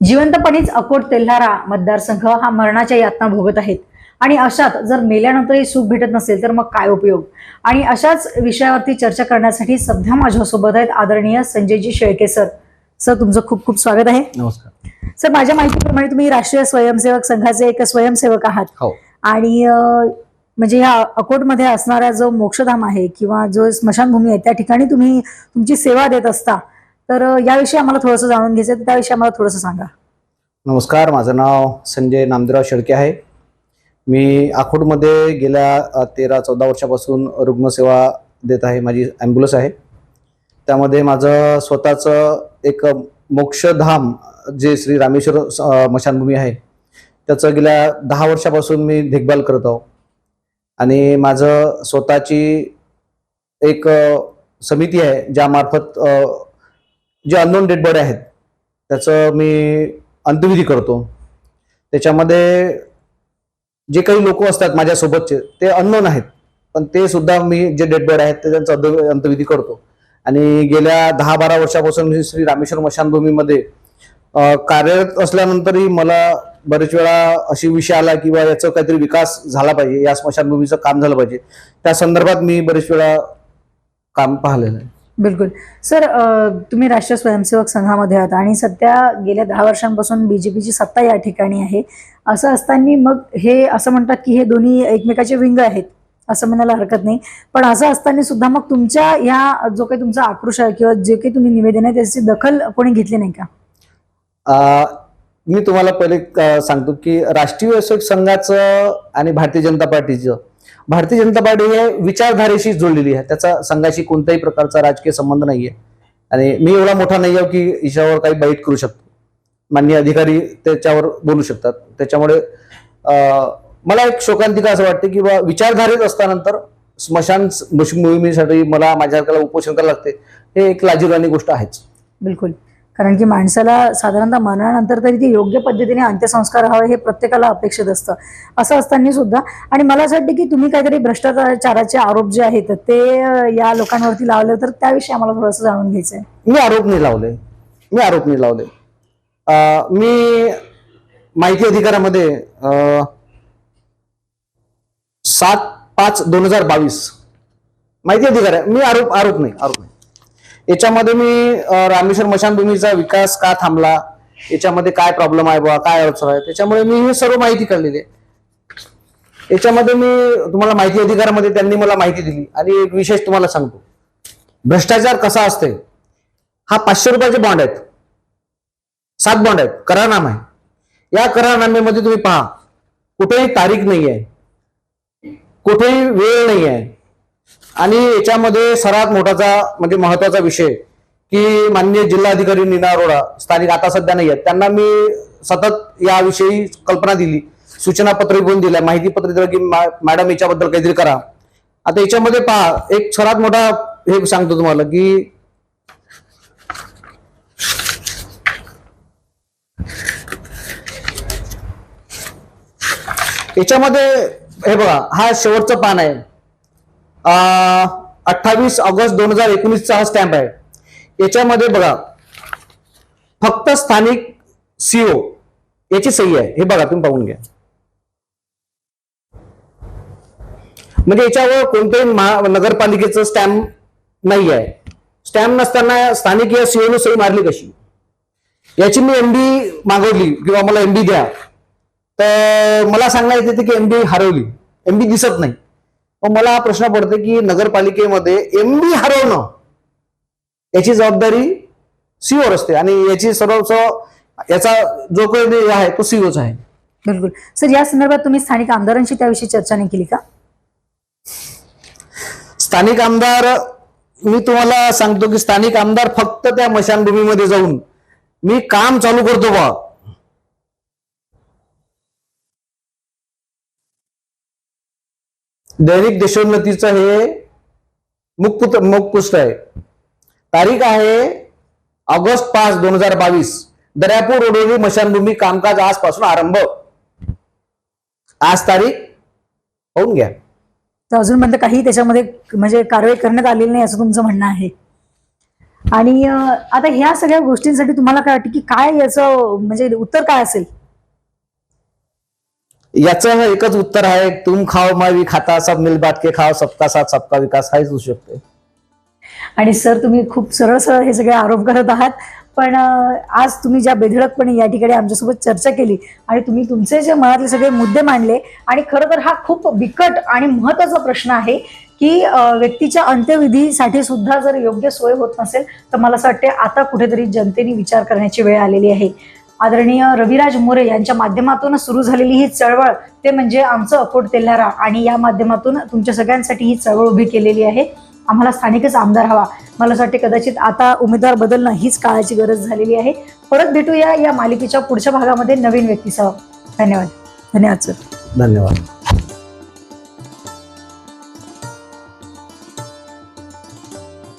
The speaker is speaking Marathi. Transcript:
जिवंतपणीच अकोट तेल्हारा मतदारसंघ हा मरणाच्या यातना भोगत आहेत. आणि अशात जर मेल्यानंतरही सुख भेटत नसेल तर मग काय उपयोग? आणि अशाच विषयावरती चर्चा करण्यासाठी सध्या माझ्यासोबत आहेत आदरणीय संजयजी शेळके सर. सर तुमचं खूप खूप स्वागत आहे. नमस्कार. सर माझ्या माहितीप्रमाणे तुम्ही राष्ट्रीय स्वयंसेवक संघाचे एक स्वयंसेवक आहात. हो. आणि म्हणजे ह्या अकोटमध्ये असणारा जो मोक्षधाम आहे किंवा जो स्मशानभूमी आहे त्या ठिकाणी तुम्ही तुमची सेवा देत असता. तर याविषयी आम्हाला थोडंसं जाणून घ्यायचं आहे, तर त्याविषयी आम्हाला थोडंसं सांगा. नमस्कार माझं नाव संजय नामदेवराव शेळके आहे. मी आखूडमध्ये गेल्या तेरा चौदा वर्षापासून रुग्णसेवा देत आहे. माझी ॲम्ब्युलन्स आहे. त्यामध्ये माझं स्वतःचं एक मोक्षधाम जे श्री रामेश्वर स्मशानभूमी मशानभूमी आहे त्याचं गेल्या दहा वर्षापासून मी देखभाल करत आहो. आणि माझं स्वतःची एक समिती आहे ज्यामार्फत जे अननोन डेड बॉडी आहेत त्याचं मी अंत्यविधी करतो. त्याच्यामध्ये जे काही लोक असतात माझ्यासोबतचे ते अननोन आहेत. पण ते सुद्धा मी जे डेड बॉडी आहेत ते त्यांचा अंत्यविधी करतो. आणि गेल्या दहा बारा वर्षापासून मी श्री रामेश्वर मशानभूमीमध्ये कार्यरत असल्यानंतरही मला बरेच वेळा अशी विषय आला किंवा याचं काहीतरी विकास झाला पाहिजे या स्मशानभूमीचं काम झालं पाहिजे. त्या संदर्भात मी बरेच वेळा काम पाहिलेलं आहे. बिलकुल. सर तुम्ही राष्ट्रीय स्वयंसेवक संघामध्ये आहात आणि सध्या गेल्या दहा वर्षांपासून बीजेपीची सत्ता या ठिकाणी आहे. असं असताना मग हे असं म्हणतात की हे दोन्ही एकमेकाचे विंग आहेत असं म्हणायला हरकत नाही. पण असं असताना सुद्धा मग तुमच्या या जो काही तुमचा आक्रोश आहे किंवा जे काही तुम्ही निवेदन आहे त्याची दखल कोणी घेतली नाही का? मी तुम्हाला पहिले सांगतो की राष्ट्रीय संघाचं आणि भारतीय जनता पार्टीचं भारतीय जनता पार्टी हे विचारधारेशी जोडलेली आहे. त्याचा संघाशी कोणत्याही प्रकारचा राजकीय संबंध नाहीये. आणि मी एवढा मोठा नाही आहे की ईशावर काही बाईट करू शकतो. माननीय अधिकारी त्याच्यावर बोलू शकतात. त्याच्यामुळे मला एक शोकांतिका असं वाटते की बा विचारधारेत असतानंतर स्मशान मोहिमेसाठी मला माझ्या उपोषण करावं लागते हे एक लाजीरवाणी गोष्ट आहेच. बिलकुल. कारण की माणसाला साधारणतः मरणानंतर तरी ते योग्य पद्धतीने अंत्यसंस्कार हवे हे प्रत्येकाला अपेक्षित असतं. असं असताना सुद्धा आणि मला असं वाटतं की तुम्ही काहीतरी भ्रष्टाचाराचे आरोप जे आहेत ते या लोकांवरती लावले तर त्याविषयी आम्हाला थोडंसं जाणून घ्यायचं आहे मी आरोप नाही लावले. मी आरोप नाही लावले मी माहिती अधिकारामध्ये सात पाच दोन हजार बावीस. माहिती अधिकार आहे. मी आरोप आरोप नाही आरोप नाही. याच्यामध्ये मी रामेश्वर मशानभूमीचा विकास का थांबला? याच्यामध्ये काय प्रॉब्लेम आहे बा काय अडचण आहे? त्याच्यामुळे मी ही सर्व माहिती काढलेली आहे. याच्यामध्ये मी तुम्हाला माहिती अधिकारामध्ये त्यांनी मला माहिती दिली. आणि एक विशेष तुम्हाला सांगतो. भ्रष्टाचार कसा असते हा पाचशे रुपयाचे बॉन्ड आहेत. सात बॉन्ड आहेत. करारनामा. आहे या करारनाम्यामध्ये तुम्ही पहा. कुठेही तारीख नाही आहे कुठेही वेळ नाही आहे आणि याच्यामध्ये सर्वात मोठाचा म्हणजे महत्त्वाचा विषय की माननीय जिल्हाधिकारी नीना अरोडा स्थानिक आता सध्या नाही आहेत त्यांना मी सतत याविषयी कल्पना दिली सूचना पत्र पण दिल्या माहिती पत्र दिलं की मॅडम याच्याबद्दल काहीतरी करा. आता याच्यामध्ये पहा एक सर्वात मोठा हे सांगतो तुम्हाला की याच्यामध्ये हे बघा हा शेवटचं पान आहे. अठ्ठावीस ऑगस्ट दोन हजार एकोणीसचा हा स्टॅम्प आहे. याच्यामध्ये बघा फक्त स्थानिक सीओ याची सही आहे. हे बघा तुम्ही पाहून घ्या. म्हणजे याच्यावर कोणत्याही महा- नगरपालिकेचं स्टॅम्प नाही आहे स्टॅम्प नसताना स्थानिक या सीओ सही मारली कशी? याची मी एमडी मागवली किंवा मला एमडी द्या. तर मला सांगण्यात येते की एमडी हरवली. एमडी दिसत नाही. मग मला हा प्रश्न पडतो की नगरपालिकेमध्ये एमडी हरवणं याची जबाबदारी सीओवर असते आणि याची सर्व याचा जो काही आहे तो सीओचा आहे. बिलकुल. सर या संदर्भात तुम्ही स्थानिक आमदारांशी त्याविषयी चर्चा नाही केली का? स्थानिक आमदार मी तुम्हाला सांगतो की स्थानिक आमदार फक्त त्या मशानभूमीमध्ये जाऊन मी काम चालू करतो बा. दैनिक देशोन्नतीचं हे मुखपुत मुखपुस्त आहे. तारीख आहे ऑगस्ट पाच दोन हजार बावीस. दर्यापूर रोडवरी मशानभूमी कामकाज आजपासून आरंभ. आज तारीख होऊन घ्या. तर म्हणजे काही त्याच्यामध्ये म्हणजे कारवाई करण्यात आलेली नाही असं तुमचं म्हणणं आहे. आणि आता ह्या सगळ्या गोष्टींसाठी तुम्हाला काय वाटतं की काय याचं म्हणजे उत्तर काय असेल? याचं एकच उत्तर आहे तुम खाओ मावी खाता सब मिल बांट के खाओ सबका साथ सबका विकास हाच होऊ शकतो आणि सर तुम्ही खूप सरळ सरळ हे सगळे आरोप करत आहात पण आज तुम्ही ज्या बेधडकपणे या ठिकाणी आमच्यासोबत चर्चा केली आणि तुम्ही तुमचे जे मनातले सगळे मुद्दे मांडले आणि खरं तर हा खूप बिकट आणि महत्त्वाचा प्रश्न आहे की व्यक्तीच्या अंत्यविधीसाठी सुद्धा जर योग्य सोय होत नसेल तर मला असं वाटते आता कुठेतरी जनतेने विचार करण्याची वेळ आलेली आहे. आदरणीय रविराज मोरे यांच्या माध्यमातून सुरू झालेली ही चळवळ ते म्हणजे आमचं अकोट तेल्हारा आणि या माध्यमातून तुमच्या सगळ्यांसाठी ही चळवळ उभी केलेली आहे. आम्हाला स्थानिकच आमदार हवा. मला असं वाटते कदाचित आता उमेदवार बदलणं हीच काळाची गरज झालेली आहे. परत भेटूया या मालिकेच्या पुढच्या भागामध्ये नवीन व्यक्तीसह. धन्यवाद. धन्यवाद सर. धन्यवाद.